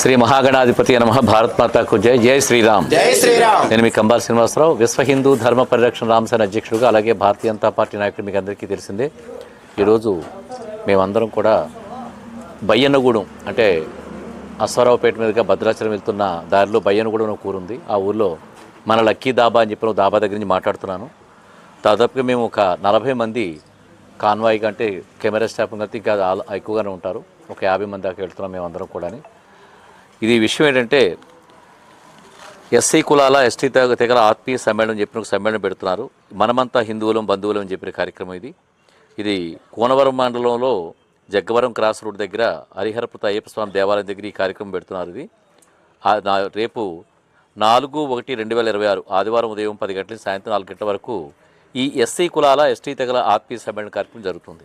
శ్రీ మహాగణాధిపతి నమ భారత్ మాతాకు జై జై శ్రీరామ్. జై శ్రీరామ్. నేను మీ కంబాల్ శ్రీనివాసరావు విశ్వ హిందూ ధర్మ పరిరక్షణ రామసేన అధ్యక్షుడుగా అలాగే భారతీయ జనతా పార్టీ నాయకుడు మీకు అందరికీ తెలిసిందే. ఈరోజు మేమందరం కూడా బయ్యన్నగూడెం అంటే అశ్వారావుపేట మీదుగా భద్రాచలం వెళ్తున్న దారిలో బయ్యన్నగూడెం ఊరుంది. ఆ ఊర్లో మన లక్కీ దాబా అని చెప్పిన దాబా దగ్గర నుంచి మాట్లాడుతున్నాను. దాదాపుగా మేము ఒక నలభై మంది కాన్వాయ్ అంటే కెమెరా స్టాఫ్ కలిసి ఇంకా ఎక్కువగానే ఉంటారు. ఒక యాభై మంది దాకా వెళ్తున్నాం మేమందరం కూడా ఇది విషయం ఏంటంటే ఎస్సీ కులాల ఎస్టీ తెగల ఆత్మీయ సమ్మేళనం చెప్పిన ఒక సమ్మేళనం పెడుతున్నారు. మనమంతా హిందువులం బంధువులం అని చెప్పిన కార్యక్రమం ఇది. ఇది కోనవరం మండలంలో జగ్గవరం క్రాస్ రోడ్ దగ్గర హరిహరపుత అయ్యప్ప స్వామి దేవాలయం దగ్గర ఈ కార్యక్రమం పెడుతున్నారు ఇది. నా- రేపు నాలుగు ఒకటి రెండు వేల ఇరవై ఆరు ఆదివారం ఉదయం పది గంటల సాయంత్రం నాలుగు గంటల వరకు ఈ ఎస్సీ కులాల ఎస్టీ తెగల ఆత్మీయ సమ్మేళన కార్యక్రమం జరుగుతుంది.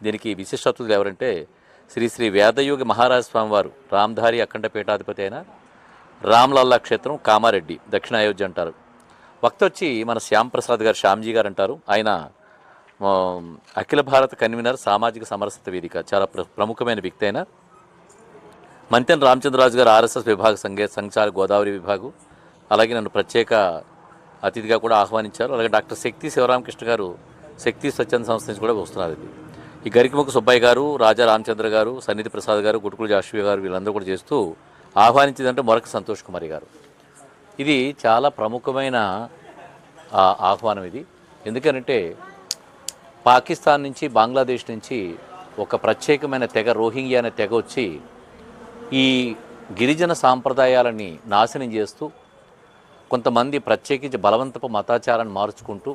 దీనికి విశిష్టతులు ఎవరంటే శ్రీ శ్రీ వేదయోగి మహారాజ స్వామి వారు రామ్ధారి అఖండ పీఠాధిపతి అయిన రామ్లల్లా క్షేత్రం కామారెడ్డి దక్షిణ అయోధ్య అంటారు. వక్త వచ్చి మన శ్యాంప్రసాద్ గారు శ్యామ్జీ గారు అంటారు. ఆయన అఖిల భారత కన్వీనర్ సామాజిక సమరసత వేదిక చాలా ప్ర ప్రముఖమైన వ్యక్తి అయిన మంతెన్ రామచంద్రరాజు గారు ఆర్ఎస్ఎస్ విభాగ సంఘ సంచాల గోదావరి విభాగం అలాగే నన్ను ప్రత్యేక అతిథిగా కూడా ఆహ్వానించారు. అలాగే డాక్టర్ శక్తి శివరామకృష్ణ గారు శక్తి స్వచ్ఛంద సంస్థ నుంచి కూడా వస్తున్నారు ఇది. ఈ గరికముఖ సుబ్బయ్య గారు రాజా రామచంద్ర గారు సన్నిధి ప్రసాద్ గారు గుటుకుల జాషువి గారు వీళ్ళందరూ కూడా చేస్తూ ఆహ్వానించిందంటే మరొక సంతోష్ కుమారి గారు. ఇది చాలా ప్రముఖమైన ఆహ్వానం ఇది. ఎందుకనంటే పాకిస్తాన్ నుంచి బంగ్లాదేశ్ నుంచి ఒక ప్రత్యేకమైన తెగ రోహింగ్యా అనే తెగ వచ్చి ఈ గిరిజన సాంప్రదాయాలని నాశనం చేస్తూ కొంతమంది ప్రత్యేకించి బలవంతపు మతాచారాన్ని మార్చుకుంటూ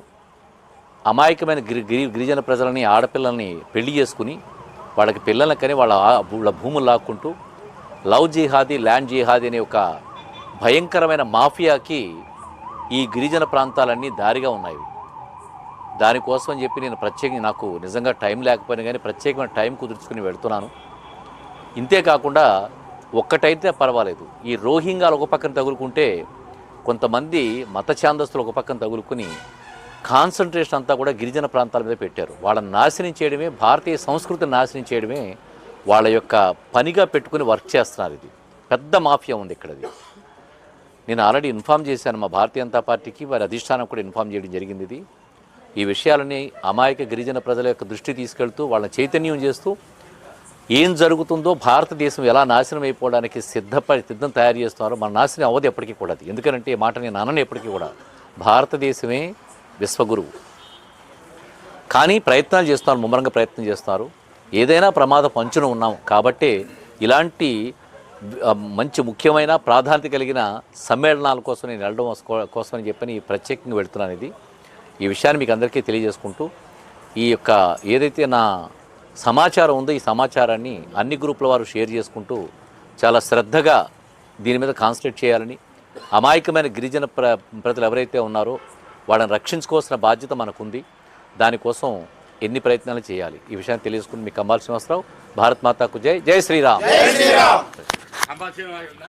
అమాయకమైన గిరి గిరి గిరిజన ప్రజలని ఆడపిల్లల్ని పెళ్ళి చేసుకుని వాళ్ళకి పిల్లల్ని కానీ వాళ్ళ వాళ్ళ భూములు లాక్కుంటూ లవ్ జిహాదీ ల్యాండ్ జిహాదీ అనే ఒక భయంకరమైన మాఫియాకి ఈ గిరిజన ప్రాంతాలన్నీ దారిగా ఉన్నాయి. దానికోసం అని చెప్పి నేను ప్రత్యేకంగా నాకు నిజంగా టైం లేకపోయినా కానీ ప్రత్యేకమైన టైం కుదుర్చుకుని వెళుతున్నాను. ఇంతే కాకుండా ఒక్కటైతే పర్వాలేదు. ఈ రోహింగాలు ఒక పక్కన తగులుకుంటే కొంతమంది మత ఛాందస్తులు ఒక పక్కన తగులుకుని కాన్సన్ట్రేషన్ అంతా కూడా గిరిజన ప్రాంతాల మీద పెట్టారు. వాళ్ళని నాశనం చేయడమే భారతీయ సంస్కృతిని నాశనం చేయడమే వాళ్ళ యొక్క పనిగా పెట్టుకుని వర్క్ చేస్తున్నారు ఇది. పెద్ద మాఫియా ఉంది ఇక్కడది. నేను ఆల్రెడీ ఇన్ఫామ్ చేశాను మా భారతీయ జనతా పార్టీకి వారి అధిష్టానం కూడా ఇన్ఫామ్ చేయడం జరిగింది ఇది. ఈ విషయాలని అమాయక గిరిజన ప్రజల యొక్క దృష్టి తీసుకెళ్తూ వాళ్ళని చైతన్యం చేస్తూ ఏం జరుగుతుందో భారతదేశం ఎలా నాశనం అయిపోవడానికి సిద్ధపడి సిద్ధం తయారు చేస్తున్నారో మన నాశనం అవ్వదు ఎప్పటికీ కూడా అది. ఎందుకంటే ఈ మాట నేను అనను ఎప్పటికీ కూడా. భారతదేశమే విశ్వగురువు. కానీ ప్రయత్నాలు చేస్తున్నారు ముమ్మరంగా ప్రయత్నం చేస్తున్నారు. ఏదైనా ప్రమాద పంచున ఉన్నాం కాబట్టి ఇలాంటి మంచి ముఖ్యమైన ప్రాధాన్యత కలిగిన సమ్మేళనాల కోసం నేను వెళ్ళడం కోసం కోసమని చెప్పని ప్రత్యేకంగా వెళుతున్నాను ఇది. ఈ విషయాన్ని మీకు అందరికీ తెలియజేసుకుంటూ ఈ యొక్క ఏదైతే నా సమాచారం ఉందో. ఈ సమాచారాన్ని అన్ని గ్రూపుల వారు షేర్ చేసుకుంటూ చాలా శ్రద్ధగా దీని మీద కాన్సన్ట్రేట్ చేయాలని అమాయకమైన గిరిజన ప్ర ప్రజలు ఎవరైతే ఉన్నారో వాళ్ళని రక్షించుకోవాల్సిన బాధ్యత మనకుంది. దానికోసం ఎన్ని ప్రయత్నాలు చేయాలి? ఈ విషయాన్ని తెలియజేసుకుని మీకు కంబాల్ శ్రీనివాసరావు భారత్ మాతాకు జై జై శ్రీరామ్. జై శ్రీరామ్.